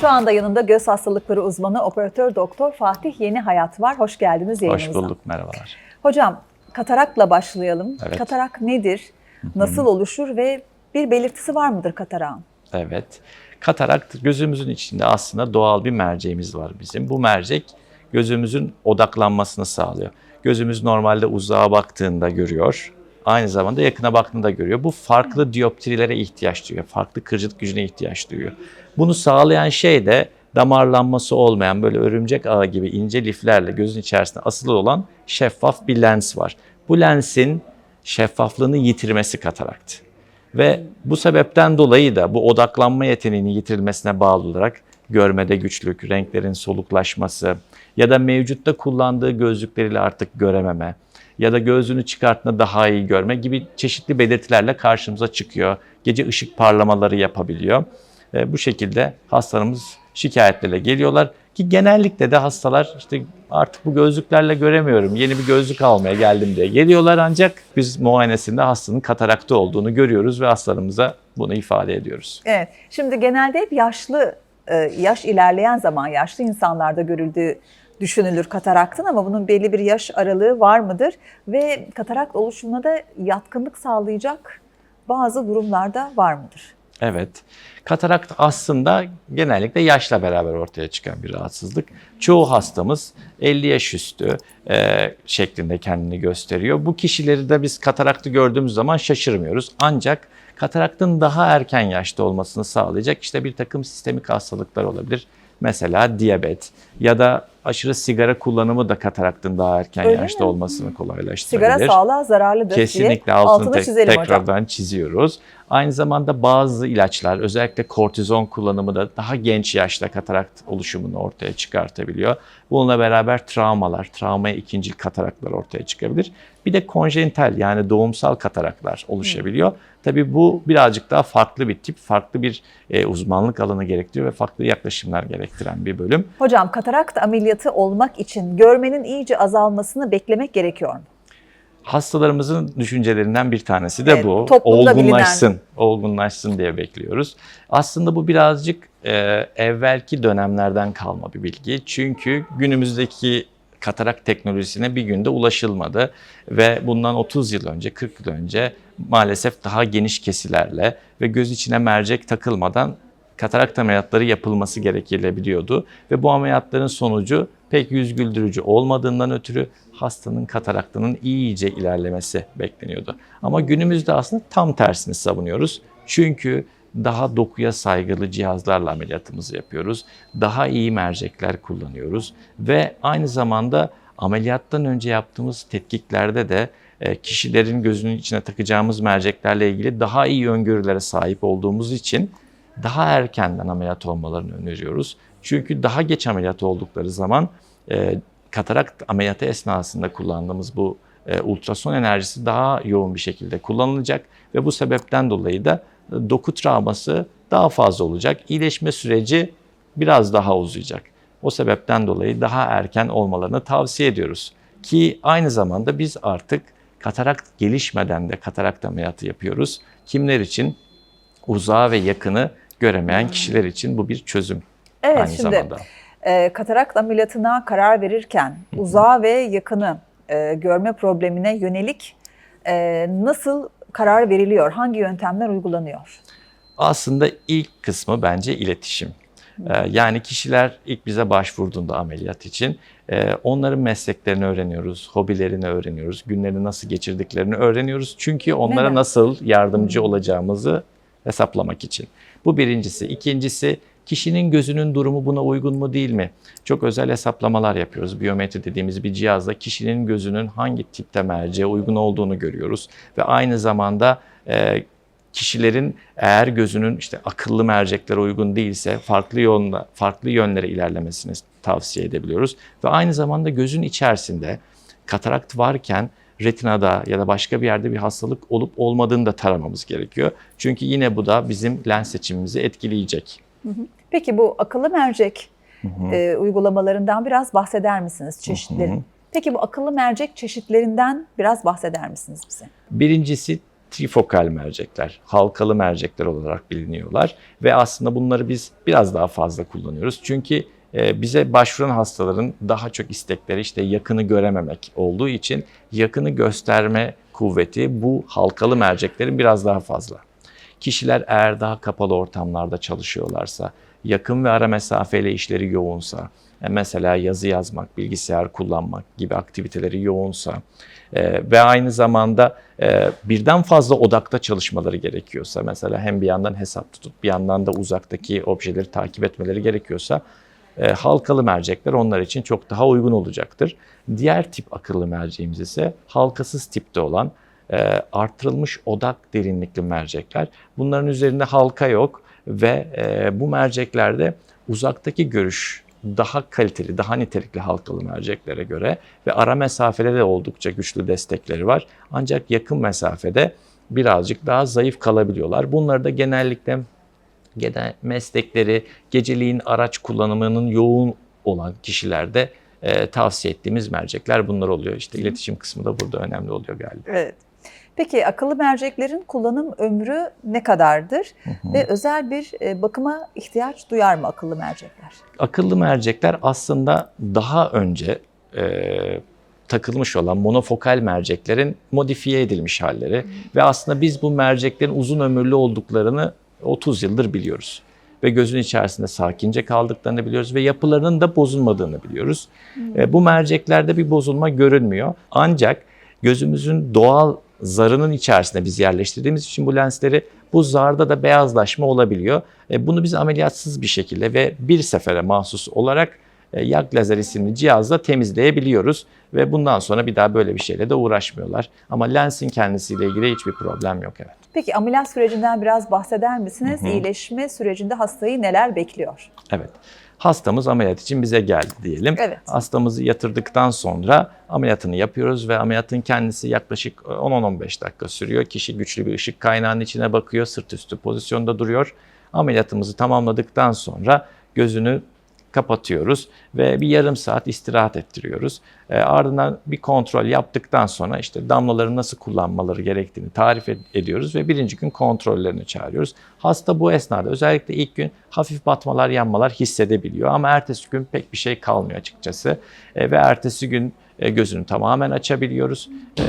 Şu anda yanımda göz hastalıkları uzmanı operatör doktor Fatih Yeni Hayat var. Hoş geldiniz yayınımıza. Hoş bulduk, merhabalar. Hocam katarakla başlayalım. Evet. Katarak nedir? Nasıl oluşur ve bir belirtisi var mıdır katarağın? Evet. Katarakt gözümüzün içinde aslında doğal bir merceğimiz var bizim. Bu mercek gözümüzün odaklanmasını sağlıyor. Gözümüz normalde uzağa baktığında görüyor. Aynı zamanda yakına baktığında görüyor. Bu farklı dioptrilere ihtiyaç duyuyor. Farklı kırcılık gücüne ihtiyaç duyuyor. Bunu sağlayan şey de damarlanması olmayan böyle örümcek ağı gibi ince liflerle gözün içerisinde asılı olan şeffaf bir lens var. Bu lensin şeffaflığını yitirmesi katarakt. Ve bu sebepten dolayı da bu odaklanma yeteneğinin yitirilmesine bağlı olarak görmede güçlük, renklerin soluklaşması ya da mevcutta kullandığı gözlükleriyle artık görememe ya da gözlüğünü çıkarttığında daha iyi görme gibi çeşitli belirtilerle karşımıza çıkıyor. Gece ışık parlamaları yapabiliyor. E, bu şekilde hastalarımız şikayetlerle geliyorlar ki genellikle de hastalar işte artık bu gözlüklerle göremiyorum, yeni bir gözlük almaya geldim diye geliyorlar ancak biz muayenesinde hastanın katarakta olduğunu görüyoruz ve hastalarımıza bunu ifade ediyoruz. Evet. Şimdi genelde hep yaşlı, e, yaş ilerleyen zaman yaşlı insanlarda görüldüğü düşünülür kataraktın ama bunun belli bir yaş aralığı var mıdır? Ve katarakt oluşumuna da yatkınlık sağlayacak bazı durumlarda var mıdır? Evet. Katarakt aslında genellikle yaşla beraber ortaya çıkan bir rahatsızlık. Çoğu hastamız 50 yaş üstü e, şeklinde kendini gösteriyor. Bu kişileri de biz kataraktı gördüğümüz zaman şaşırmıyoruz. Ancak kataraktın daha erken yaşta olmasını sağlayacak işte bir takım sistemik hastalıklar olabilir. Mesela diyabet ya da aşırı sigara kullanımı da kataraktın daha erken Öyle yaşta mi? olmasını kolaylaştırabilir. Sigara sağlığa zararlıdır Kesinlikle diye altını, altını tek- çizelim hocam. tekrardan çiziyoruz. Aynı zamanda bazı ilaçlar özellikle kortizon kullanımı da daha genç yaşta katarakt oluşumunu ortaya çıkartabiliyor. Bununla beraber travmalar, travmaya ikincil kataraklar ortaya çıkabilir. Bir de konjenital yani doğumsal kataraklar oluşabiliyor. Tabii bu birazcık daha farklı bir tip, farklı bir e, uzmanlık alanı gerektiriyor ve farklı yaklaşımlar gerektiren bir bölüm. Hocam katarakt ameliyatı olmak için görmenin iyice azalmasını beklemek gerekiyor mu? Hastalarımızın düşüncelerinden bir tanesi de Evet, bu. Olgunlaşsın, olgunlaşsın diye bekliyoruz. Aslında bu birazcık e, evvelki dönemlerden kalma bir bilgi. Çünkü günümüzdeki katarak teknolojisine bir günde ulaşılmadı ve bundan 30 yıl önce, 40 yıl önce maalesef daha geniş kesilerle ve göz içine mercek takılmadan katarakt ameliyatları yapılması gerekilebiliyordu ve bu ameliyatların sonucu pek yüz güldürücü olmadığından ötürü hastanın kataraktının iyice ilerlemesi bekleniyordu. Ama günümüzde aslında tam tersini savunuyoruz. Çünkü daha dokuya saygılı cihazlarla ameliyatımızı yapıyoruz. Daha iyi mercekler kullanıyoruz ve aynı zamanda ameliyattan önce yaptığımız tetkiklerde de e, kişilerin gözünün içine takacağımız merceklerle ilgili daha iyi öngörülere sahip olduğumuz için daha erkenden ameliyat olmalarını öneriyoruz. Çünkü daha geç ameliyat oldukları zaman e, katarakt ameliyatı esnasında kullandığımız bu e, ultrason enerjisi daha yoğun bir şekilde kullanılacak ve bu sebepten dolayı da e, doku travması daha fazla olacak. İyileşme süreci biraz daha uzayacak. O sebepten dolayı daha erken olmalarını tavsiye ediyoruz. Ki aynı zamanda biz artık katarakt gelişmeden de katarakt ameliyatı yapıyoruz. Kimler için? Uzağı ve yakını göremeyen kişiler için bu bir çözüm Evet aynı şimdi zamanda. e, katarakt ameliyatına karar verirken uzağı ve yakını e, görme problemine yönelik e, nasıl karar veriliyor? Hangi yöntemler uygulanıyor? Aslında ilk kısmı bence iletişim. Ee, Yani kişiler ilk bize başvurduğunda ameliyat için e, onların mesleklerini öğreniyoruz, hobilerini öğreniyoruz, günlerini nasıl geçirdiklerini öğreniyoruz. Çünkü onlara nasıl yardımcı olacağımızı hesaplamak için. Bu birincisi. İkincisi kişinin gözünün durumu buna uygun mu değil mi? Çok özel hesaplamalar yapıyoruz. Biyometri dediğimiz bir cihazla kişinin gözünün hangi tipte merceğe uygun olduğunu görüyoruz. Ve aynı zamanda e, kişilerin eğer gözünün işte akıllı merceklere uygun değilse farklı yolda farklı yönlere ilerlemesini tavsiye edebiliyoruz ve aynı zamanda gözün içerisinde katarakt varken retinada ya da başka bir yerde bir hastalık olup olmadığını da taramamız gerekiyor. Çünkü yine bu da bizim lens seçimimizi etkileyecek. Peki bu akıllı mercek e, uygulamalarından biraz bahseder misiniz çeşitleri? Peki bu akıllı mercek çeşitlerinden biraz bahseder misiniz bize? Birincisi trifokal mercekler, halkalı mercekler olarak biliniyorlar ve aslında bunları biz biraz daha fazla kullanıyoruz. Çünkü bize başvuran hastaların daha çok istekleri işte yakını görememek olduğu için yakını gösterme kuvveti bu halkalı merceklerin biraz daha fazla. Kişiler eğer daha kapalı ortamlarda çalışıyorlarsa, yakın ve ara mesafeyle işleri yoğunsa, e, mesela yazı yazmak, bilgisayar kullanmak gibi aktiviteleri yoğunsa e, ve aynı zamanda e, birden fazla odakta çalışmaları gerekiyorsa, mesela hem bir yandan hesap tutup bir yandan da uzaktaki objeleri takip etmeleri gerekiyorsa, e, halkalı mercekler onlar için çok daha uygun olacaktır. Diğer tip akıllı merceğimiz ise halkasız tipte olan e, artırılmış odak derinlikli mercekler. Bunların üzerinde halka yok ve e, bu merceklerde uzaktaki görüş daha kaliteli, daha nitelikli halkalı merceklere göre ve ara mesafede de oldukça güçlü destekleri var. Ancak yakın mesafede birazcık daha zayıf kalabiliyorlar. Bunları da genellikle genel meslekleri, geceliğin araç kullanımının yoğun olan kişilerde e, tavsiye ettiğimiz mercekler bunlar oluyor. İşte iletişim kısmı da burada önemli oluyor galiba. Evet. Peki akıllı merceklerin kullanım ömrü ne kadardır ve özel bir e, bakıma ihtiyaç duyar mı akıllı mercekler? Akıllı mercekler aslında daha önce e, takılmış olan monofokal merceklerin modifiye edilmiş halleri ve aslında biz bu merceklerin uzun ömürlü olduklarını 30 yıldır biliyoruz. Ve gözün içerisinde sakince kaldıklarını biliyoruz ve yapılarının da bozulmadığını biliyoruz. E, bu merceklerde bir bozulma görünmüyor. Ancak gözümüzün doğal zarının içerisinde biz yerleştirdiğimiz için bu lensleri bu zarda da beyazlaşma olabiliyor. E, bunu biz ameliyatsız bir şekilde ve bir sefere mahsus olarak e, yak lazer isimli cihazla temizleyebiliyoruz ve bundan sonra bir daha böyle bir şeyle de uğraşmıyorlar. Ama lensin kendisiyle ilgili hiçbir problem yok evet. Peki ameliyat sürecinden biraz bahseder misiniz? İyileşme sürecinde hastayı neler bekliyor? Evet. Hastamız ameliyat için bize geldi diyelim. Evet. Hastamızı yatırdıktan sonra ameliyatını yapıyoruz ve ameliyatın kendisi yaklaşık 10-15 dakika sürüyor. Kişi güçlü bir ışık kaynağının içine bakıyor, sırt üstü pozisyonda duruyor. Ameliyatımızı tamamladıktan sonra gözünü kapatıyoruz ve bir yarım saat istirahat ettiriyoruz. E, ardından bir kontrol yaptıktan sonra işte damlaları nasıl kullanmaları gerektiğini tarif ed- ediyoruz ve birinci gün kontrollerini çağırıyoruz. Hasta bu esnada özellikle ilk gün hafif batmalar, yanmalar hissedebiliyor ama ertesi gün pek bir şey kalmıyor açıkçası. E, ve ertesi gün e, gözünü tamamen açabiliyoruz. E,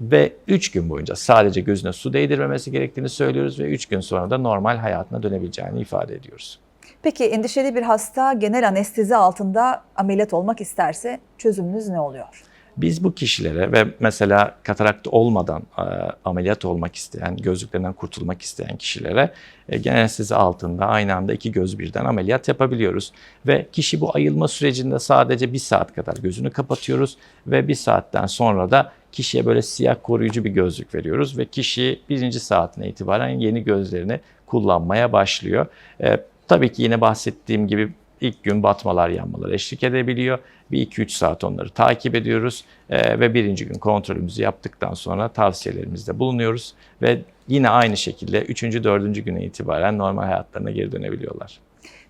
ve 3 gün boyunca sadece gözüne su değdirmemesi gerektiğini söylüyoruz ve 3 gün sonra da normal hayatına dönebileceğini ifade ediyoruz. Peki endişeli bir hasta genel anestezi altında ameliyat olmak isterse çözümünüz ne oluyor? Biz bu kişilere ve mesela katarakt olmadan e, ameliyat olmak isteyen, gözlüklerinden kurtulmak isteyen kişilere e, genel anestezi altında aynı anda iki göz birden ameliyat yapabiliyoruz. Ve kişi bu ayılma sürecinde sadece bir saat kadar gözünü kapatıyoruz ve bir saatten sonra da kişiye böyle siyah koruyucu bir gözlük veriyoruz ve kişi birinci saatine itibaren yeni gözlerini kullanmaya başlıyor. E, tabii ki yine bahsettiğim gibi ilk gün batmalar yanmalar eşlik edebiliyor. Bir 2-3 saat onları takip ediyoruz Ee, ve birinci gün kontrolümüzü yaptıktan sonra tavsiyelerimizde bulunuyoruz ve yine aynı şekilde 3. 4. güne itibaren normal hayatlarına geri dönebiliyorlar.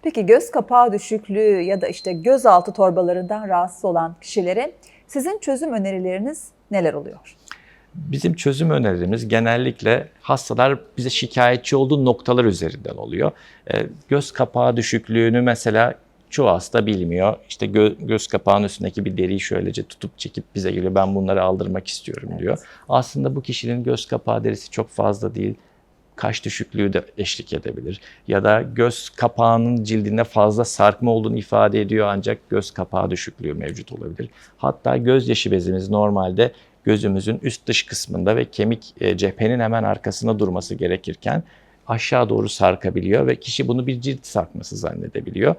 Peki göz kapağı düşüklüğü ya da işte gözaltı torbalarından rahatsız olan kişilere sizin çözüm önerileriniz neler oluyor? Bizim çözüm önerilerimiz genellikle hastalar bize şikayetçi olduğu noktalar üzerinden oluyor. Ee, göz kapağı düşüklüğünü mesela çoğu hasta bilmiyor. İşte gö- göz kapağının üstündeki bir deriyi şöylece tutup çekip bize geliyor. Ben bunları aldırmak istiyorum diyor. Aslında bu kişinin göz kapağı derisi çok fazla değil. Kaş düşüklüğü de eşlik edebilir. Ya da göz kapağının cildinde fazla sarkma olduğunu ifade ediyor ancak göz kapağı düşüklüğü mevcut olabilir. Hatta gözyaşı bezimiz normalde gözümüzün üst dış kısmında ve kemik e, cephenin hemen arkasında durması gerekirken aşağı doğru sarkabiliyor ve kişi bunu bir cilt sarkması zannedebiliyor.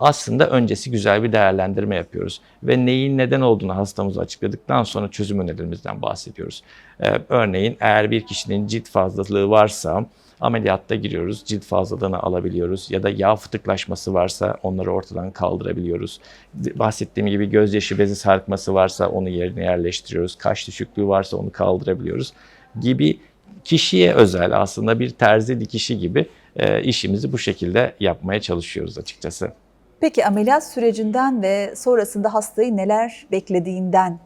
Aslında öncesi güzel bir değerlendirme yapıyoruz ve neyin neden olduğunu hastamıza açıkladıktan sonra çözüm önerilerimizden bahsediyoruz. Ee, örneğin eğer bir kişinin cilt fazlalığı varsa ameliyatta giriyoruz, cilt fazlalığını alabiliyoruz ya da yağ fıtıklaşması varsa onları ortadan kaldırabiliyoruz. Bahsettiğim gibi gözyaşı bezi sarkması varsa onu yerine yerleştiriyoruz. Kaş düşüklüğü varsa onu kaldırabiliyoruz gibi kişiye özel aslında bir terzi dikişi gibi e, işimizi bu şekilde yapmaya çalışıyoruz açıkçası. Peki ameliyat sürecinden ve sonrasında hastayı neler beklediğinden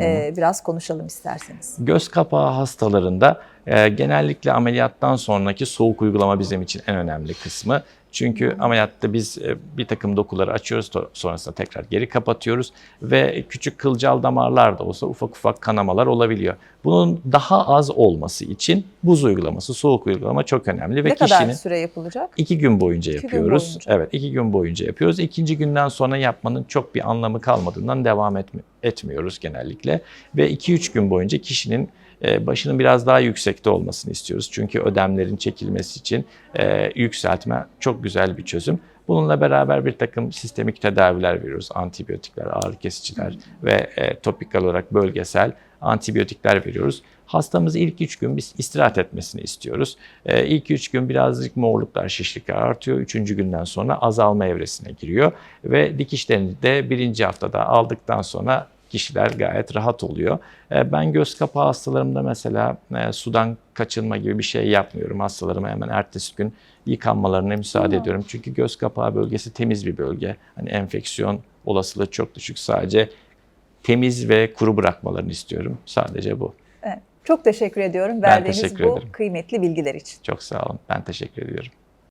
e, biraz konuşalım isterseniz. Göz kapağı hastalarında Ee, genellikle ameliyattan sonraki soğuk uygulama bizim için en önemli kısmı. Çünkü ameliyatta biz e, bir takım dokuları açıyoruz, sonrasında tekrar geri kapatıyoruz ve küçük kılcal damarlar da olsa ufak ufak kanamalar olabiliyor. Bunun daha az olması için buz uygulaması, soğuk uygulama çok önemli ve ne kadar kişinin süre yapılacak? İki gün boyunca İki gün yapıyoruz. boyunca. Evet, iki gün boyunca yapıyoruz. İkinci günden sonra yapmanın çok bir anlamı kalmadığından devam etmi- etmiyoruz genellikle. Ve iki üç gün boyunca kişinin başının biraz daha yüksekte olmasını istiyoruz. Çünkü ödemlerin çekilmesi için e, yükseltme çok güzel bir çözüm. Bununla beraber bir takım sistemik tedaviler veriyoruz. Antibiyotikler, ağrı kesiciler ve e, topikal olarak bölgesel antibiyotikler veriyoruz. Hastamız ilk 3 gün biz istirahat etmesini istiyoruz. Ee, ilk 3 gün birazcık morluklar, şişlikler artıyor. Üçüncü günden sonra azalma evresine giriyor. Ve dikişlerini de birinci haftada aldıktan sonra kişiler gayet rahat oluyor. Ee, ben göz kapağı hastalarımda mesela e, sudan kaçınma gibi bir şey yapmıyorum. Hastalarıma hemen ertesi gün yıkanmalarına müsaade Tamam. ediyorum. Çünkü göz kapağı bölgesi temiz bir bölge. Hani enfeksiyon olasılığı çok düşük. Sadece temiz ve kuru bırakmalarını istiyorum. Sadece bu. Evet. Çok teşekkür ediyorum verdiğiniz teşekkür bu ederim. kıymetli bilgiler için. Çok sağ olun. Ben teşekkür ediyorum.